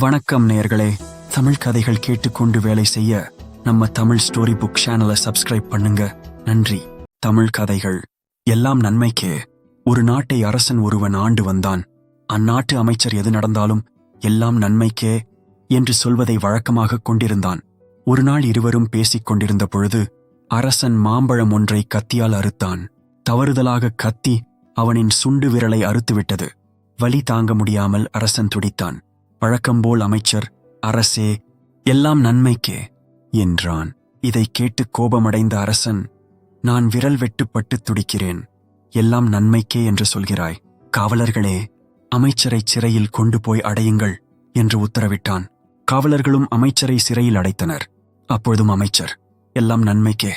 வணக்கம் நேர்களே தமிழ் கதைகள் கேட்டுக்கொண்டு வேலை செய்ய நம்ம தமிழ் ஸ்டோரி புக் சேனலை சப்ஸ்கிரைப் பண்ணுங்க. நன்றி. தமிழ் கதைகள். எல்லாம் நன்மைக்கே. ஒரு நாட்டை அரசன் ஒருவன் ஆண்டு வந்தான். அந்நாட்டு அமைச்சர் எது நடந்தாலும் எல்லாம் நன்மைக்கே என்று சொல்வதை வழக்கமாக கொண்டிருந்தான். ஒரு நாள் இருவரும் பேசிக் கொண்டிருந்த பொழுது அரசன் மாம்பழம் ஒன்றை கத்தியால் அறுத்தான். தவறுதலாக கத்தி அவனின் சுண்டு விரலை அறுத்துவிட்டது. வலி தாங்க முடியாமல் அரசன் துடித்தான். வழக்கம்போல் அமைச்சர் அரசே எல்லாம் நன்மைக்கே என்றான். இதை கேட்டு கோபமடைந்த அரசன் நான் விரல் வெட்டுப்பட்டு துடிக்கிறேன். எல்லாம் நன்மைக்கே என்று சொல்கிறாய். காவலர்களே அமைச்சரை சிறையில் கொண்டு போய் அடையுங்கள் என்று உத்தரவிட்டான். காவலர்களும் அமைச்சரை சிறையில் அடைத்தனர். அப்பொழுதும் அமைச்சர் எல்லாம் நன்மைக்கே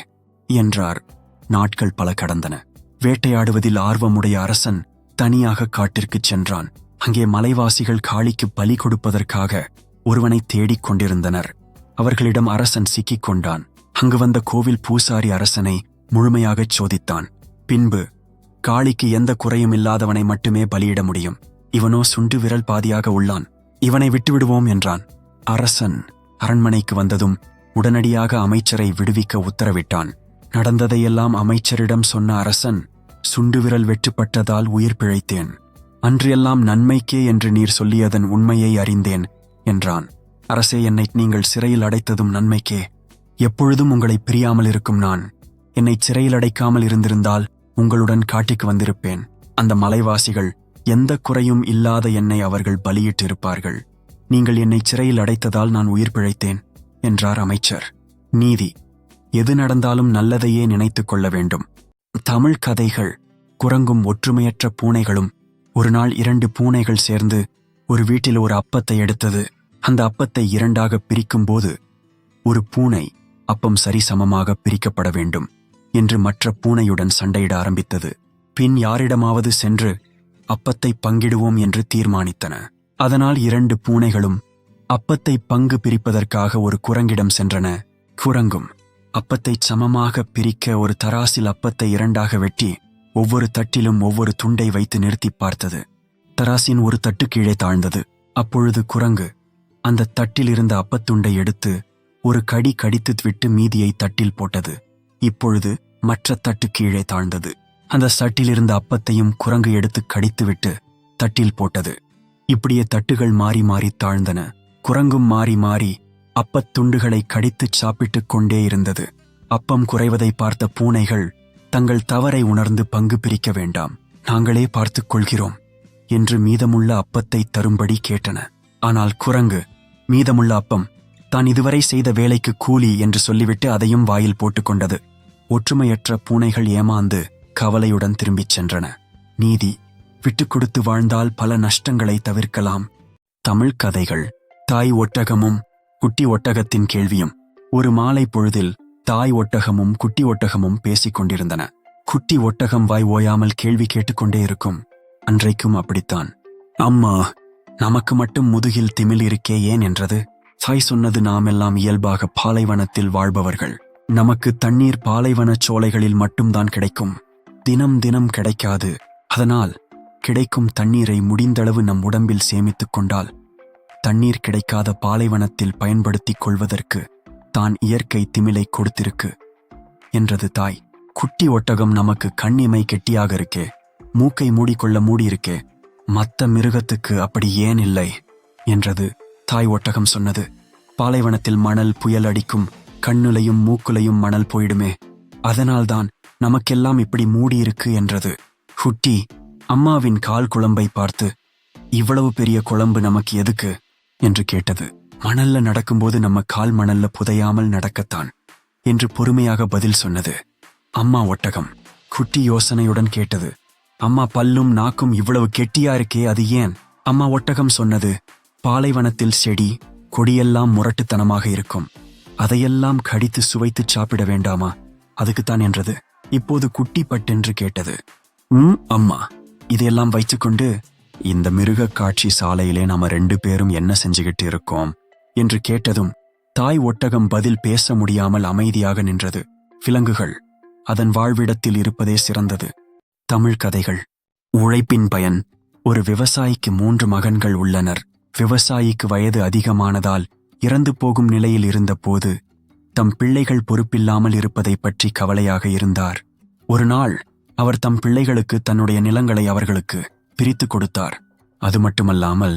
என்றார். நாட்கள் பல கடந்தன. வேட்டையாடுவதில் ஆர்வமுடைய அரசன் தனியாக காட்டிற்குச் சென்றான். அங்கே மலைவாசிகள் காளிக்கு பலி கொடுப்பதற்காக ஒருவனை தேடிக் கொண்டிருந்தனர். அவர்களிடம் அரசன் சிக்கிக் கொண்டான். அங்கு வந்த கோவில் பூசாரி அரசனை முழுமையாகச் சோதித்தான். பின்பு காளிக்கு எந்த குறையும் இல்லாதவனை மட்டுமே பலியிட முடியும். இவனோ சுண்டு விரல் பாதியாக உள்ளான். இவனை விட்டுவிடுவோம் என்றான். அரசன் அரண்மனைக்கு வந்ததும் உடனடியாக அமைச்சரை விடுவிக்க உத்தரவிட்டான். நடந்ததையெல்லாம் அமைச்சரிடம் சொன்ன அரசன் சுண்டு விரல் வெட்டுப்பட்டதால் உயிர் பிழைத்தேன். அன்றையெல்லாம் நன்மைக்கே என்று நீர் சொல்லியதன் உண்மையை அறிந்தேன் என்றான். அரசே என்னை நீங்கள் சிறையில் அடைத்ததும் நன்மைக்கே. எப்பொழுதும் உங்களை பிரியாமல் இருக்கும் நான். என்னை சிறையில் அடைக்காமல் இருந்திருந்தால் உங்களுடன் காட்டிக்கு வந்திருப்பேன். அந்த மலைவாசிகள் எந்த குறையும் இல்லாத என்னை அவர்கள் பலியிட்டிருப்பார்கள். நீங்கள் என்னை சிறையில் அடைத்ததால் நான் உயிர் பிழைத்தேன் என்றார் அமைச்சர். நீதி எது நடந்தாலும் நல்லதையே நினைத்துக் கொள்ள வேண்டும். தமிழ் கதைகள் குரங்கும் ஒற்றுமையற்ற பூனைகளும் ஒரு நாள் இரண்டு பூனைகள் சேர்ந்து ஒரு வீட்டில் ஒரு அப்பத்தை எடுத்தது. அந்த அப்பத்தை இரண்டாக பிரிக்கும்போது ஒரு பூனை அப்பம் சரிசமமாக பிரிக்கப்பட வேண்டும் என்று மற்ற பூனையுடன் சண்டையிட ஆரம்பித்தது. பின் யாரிடமாவது சென்று அப்பத்தை பங்கிடுவோம் என்று தீர்மானித்தன. அதனால் இரண்டு பூனைகளும் அப்பத்தை பங்கு பிரிப்பதற்காக ஒரு குரங்கிடம் சென்றன. குரங்கும் அப்பத்தை சமமாக பிரிக்க ஒரு தராசில் அப்பத்தை இரண்டாக வெட்டி ஒவ்வொரு தட்டிலும் ஒவ்வொரு துண்டை வைத்து நிறுத்தி பார்த்தது. தராசின் ஒரு தட்டு கீழே தாழ்ந்தது. அப்பொழுது குரங்கு அந்த தட்டில் இருந்த அப்பத்துண்டை எடுத்து ஒரு கடி கடித்து விட்டு மீதியை தட்டில் போட்டது. இப்பொழுது மற்ற தட்டு கீழே தாழ்ந்தது. அந்த சட்டில் இருந்த அப்பத்தையும் குரங்கு எடுத்து கடித்துவிட்டு தட்டில் போட்டது. இப்படியே தட்டுகள் மாறி மாறி தாழ்ந்தன. குரங்கும் மாறி மாறி அப்பத் துண்டுகளை கடித்துச் சாப்பிட்டுக் கொண்டே இருந்தது. அப்பம் குறைவதை பார்த்த பூனைகள் தங்கள் தவறை உணர்ந்து பங்கு பிரிக்க வேண்டாம். நாங்களே பார்த்துக் கொள்கிறோம். என்று மீதமுள்ள அப்பத்தை தரும்படி கேட்டன. ஆனால் குரங்கு மீதமுள்ள அப்பம் தான் இதுவரை செய்த வேலைக்கு கூலி என்று சொல்லிவிட்டு அதையும் வாயில் போட்டுக்கொண்டது ஒற்றுமையற்ற பூனைகள் ஏமாந்து கவலையுடன் திரும்பிச் சென்றன. நீதி விட்டுக் கொடுத்து வாழ்ந்தால் பல நஷ்டங்களை தவிர்க்கலாம். தமிழ் கதைகள் தாய் ஒட்டகமும் குட்டி ஒட்டகத்தின் கேள்வியும். ஒரு மாலை பொழுதில் தாய் ஒட்டகமும் குட்டி ஒட்டகமும் பேசிக் கொண்டிருந்தன. குட்டி ஒட்டகம் வாய் ஓயாமல் கேள்வி கேட்டுக்கொண்டே இருக்கும். அன்றைக்கும் அப்படித்தான். அம்மா நமக்கு மட்டும் முதுகில் திமில் இருக்கே ஏன் என்றது? தாய் சொன்னது நாமெல்லாம் இயல்பாக பாலைவனத்தில் வாழ்பவர்கள். நமக்கு தண்ணீர் பாலைவனச் சோலைகளில் மட்டும்தான் கிடைக்கும். தினம் தினம் கிடைக்காது. அதனால் கிடைக்கும் தண்ணீரை முடிந்தளவு நம் உடம்பில் சேமித்துக் கொண்டால் தண்ணீர் கிடைக்காத பாலைவனத்தில் பயன்படுத்திக் கொள்வதற்கு தான் இயற்கை திமிலை கொடுத்திருக்கு. என்றது தாய். குட்டி ஒட்டகம் நமக்கு கண்ணிமை கெட்டியாக இருக்கே. மூக்கை மூடிக்கொள்ள மூடியிருக்கே. மத்த மிருகத்துக்கு அப்படி ஏன் இல்லை? என்றது தாய் ஒட்டகம் சொன்னது. பாலைவனத்தில் மணல் புயல் அடிக்கும் கண்ணுலையும் மூக்குலையும் மணல் போயிடுமே. அதனால்தான் நமக்கெல்லாம் இப்படி மூடியிருக்கு என்றது. ஹுட்டி அம்மாவின் கால் குழம்பை பார்த்து இவ்வளவு பெரிய குழம்பு நமக்கு எதுக்கு? என்று கேட்டது. மணல்ல நடக்கும்போது நம்ம கால் மணல்ல புதையாமல் நடக்கத்தான் என்று பொறுமையாக பதில் சொன்னது. அம்மா ஒட்டகம் குட்டி யோசனையுடன் கேட்டது. அம்மா பல்லும் நாக்கும் இவ்வளவு கெட்டியா இருக்கே அது ஏன்? அம்மா ஒட்டகம் சொன்னது பாலைவனத்தில் செடி கொடியெல்லாம் முரட்டுத்தனமாக இருக்கும். அதையெல்லாம் கடித்து சுவைத்துச் சாப்பிட வேண்டாமா? அதுக்குத்தான் என்றது. இப்போது குட்டி பட்டென்று கேட்டது. ம் அம்மா இதையெல்லாம் வைத்துக்கொண்டு இந்த மிருகக் காட்சி சாலையிலே நாம ரெண்டு பேரும் என்ன செஞ்சுகிட்டு இருக்கோம்? என்று கேட்டதும் தாய் ஒட்டகம் பதில் பேச முடியாமல் அமைதியாக நின்றது. விலங்குகள். அதன் வாழ்விடத்தில் இருப்பதே சிறந்தது. தமிழ் கதைகள். உழைப்பின் பயன். ஒரு விவசாயிக்கு மூன்று மகன்கள் உள்ளனர். விவசாயிக்கு வயது அதிகமானதால் இறந்து போகும் நிலையில் இருந்தபோது தம் பிள்ளைகள் பொறுப்பில்லாமல் இருப்பதைப் பற்றி கவலையாக இருந்தார். ஒரு நாள் அவர் தம் பிள்ளைகளுக்கு தன்னுடைய நிலங்களை அவர்களுக்கு பிரித்துக் கொடுத்தார். அது மட்டுமல்லாமல்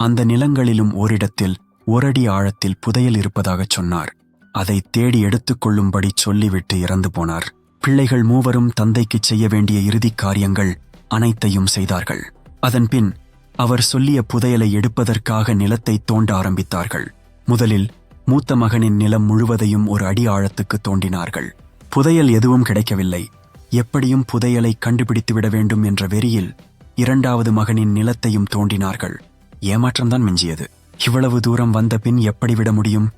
அந்த நிலங்களிலும் ஓரிடத்தில் ஒரடி ஆழத்தில் புதையல் இருப்பதாகச் சொன்னார். அதை தேடி எடுத்துக்கொள்ளும்படி சொல்லிவிட்டு இறந்து போனார். பிள்ளைகள் மூவரும் தந்தைக்குச் செய்ய வேண்டிய இறுதிக் காரியங்கள் அனைத்தையும் செய்தார்கள். அதன்பின் அவர் சொல்லிய புதையலை எடுப்பதற்காக நிலத்தை தோண்ட ஆரம்பித்தார்கள். முதலில் மூத்த மகனின் நிலம் முழுவதையும் ஒரு அடி ஆழத்துக்கு தோண்டினார்கள். புதையல் எதுவும் கிடைக்கவில்லை. எப்படியும் புதையலை கண்டுபிடித்துவிட வேண்டும் என்ற வெறியில் இரண்டாவது மகனின் நிலத்தையும் தோண்டினார்கள். ஏமாற்றம்தான் மிஞ்சியது. இவ்வளவு தூரம் வந்த பின் எப்படி விட முடியும்?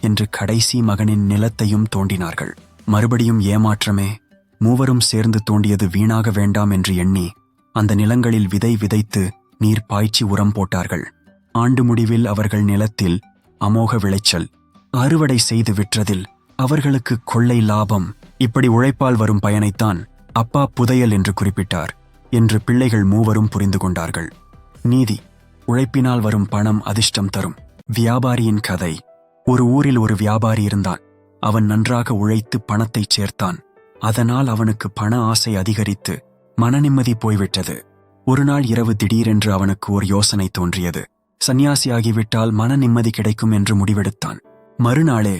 என்று கடைசி மகனின் நிலத்தையும் தோண்டினார்கள். மறுபடியும் ஏமாற்றமே மூவரும் சேர்ந்து தோண்டியது வீணாக வேண்டாம் என்று எண்ணி அந்த நிலங்களில் விதை விதைத்து நீர் பாய்ச்சி உரம் போட்டார்கள். ஆண்டு முடிவில் அவர்கள் நிலத்தில் அமோக விளைச்சல் அறுவடை செய்து விற்றதில் அவர்களுக்கு கொள்ளை லாபம் இப்படி உழைப்பால் வரும் பயனைத்தான் அப்பா புதையல் என்று குறிப்பிட்டார் என்று பிள்ளைகள் மூவரும் புரிந்து கொண்டார்கள். நீதி உழைப்பினால் வரும் பணம் அதிர்ஷ்டம் தரும். வியாபாரியின் கதை. ஒரு ஊரில் ஒரு வியாபாரி இருந்தான். அவன் நன்றாக உழைத்து பணத்தைச் சேர்த்தான். அதனால் அவனுக்கு பண ஆசை அதிகரித்து மனநிம்மதி போய்விட்டது. ஒரு நாள் இரவு திடீரென்று அவனுக்கு ஒரு யோசனை தோன்றியது. சந்நியாசியாகிவிட்டால் மன நிம்மதி கிடைக்கும் என்று முடிவெடுத்தான். மறுநாளே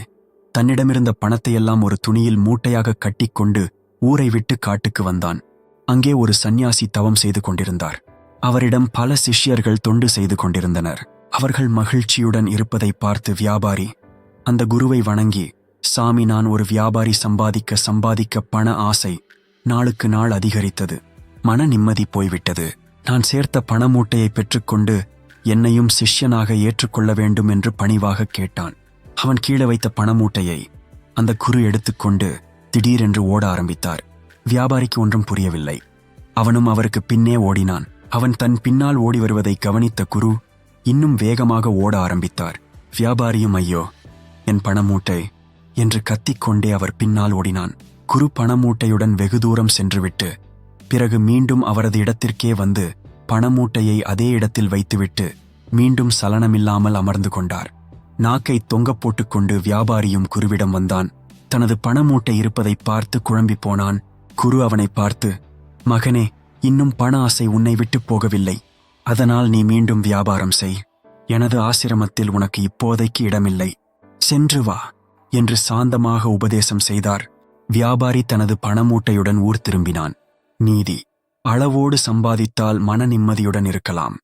தன்னிடமிருந்த பணத்தையெல்லாம் ஒரு துணியில் மூட்டையாக கட்டிக்கொண்டு ஊரை விட்டு காட்டுக்கு வந்தான். அங்கே ஒரு சந்நியாசி தவம் செய்து கொண்டிருந்தார். அவரிடம் பல சிஷ்யர்கள் தொண்டு செய்து கொண்டிருந்தனர். அவர்கள் மகிழ்ச்சியுடன் இருப்பதை பார்த்து வியாபாரி அந்த குருவை வணங்கி சாமி நான் ஒரு வியாபாரி சம்பாதிக்க சம்பாதிக்க பண ஆசை நாளுக்கு நாள் அதிகரித்தது. மன நிம்மதி போய்விட்டது. நான் சேர்த்த பணமூட்டையை பெற்றுக்கொண்டு என்னையும் சிஷ்யனாக ஏற்றுக்கொள்ள வேண்டும் என்று பணிவாக கேட்டான். அவன் கீழே வைத்த பணமூட்டையை அந்த குரு எடுத்துக்கொண்டு திடீரென்று ஓட ஆரம்பித்தார். வியாபாரிக்கு ஒன்றும் புரியவில்லை. அவனும் அவருக்கு பின்னே ஓடினான். அவன் தன் பின்னால் ஓடி வருவதை கவனித்த குரு இன்னும் வேகமாக ஓட ஆரம்பித்தார். வியாபாரியும் ஐயோ என் பணமூட்டை என்று கத்திக்கொண்டே அவர் பின்னால் ஓடினான். குரு பணமூட்டையுடன் வெகு தூரம் சென்றுவிட்டு பிறகு மீண்டும் அவரது இடத்திற்கே வந்து பணமூட்டையை அதே இடத்தில் வைத்துவிட்டு மீண்டும் சலனமில்லாமல் அமர்ந்து கொண்டார். நாக்கை தொங்கப் போட்டுக்கொண்டு வியாபாரியும் குருவிடம் வந்தான். தனது பணமூட்டை இருப்பதைப் பார்த்து குழம்பி போனான். குரு அவனை பார்த்து மகனே இன்னும் பண ஆசை உன்னை விட்டுப் போகவில்லை. அதனால் நீ மீண்டும் வியாபாரம் செய். எனது ஆசிரமத்தில் உனக்கு இப்போதைக்கு இடமில்லை. சென்று வா என்று சாந்தமாக உபதேசம் செய்தார். வியாபாரி தனது பணமூட்டையுடன் ஊர் திரும்பினான். நீதி அளவோடு சம்பாதித்தால் மன நிம்மதியுடன் இருக்கலாம்.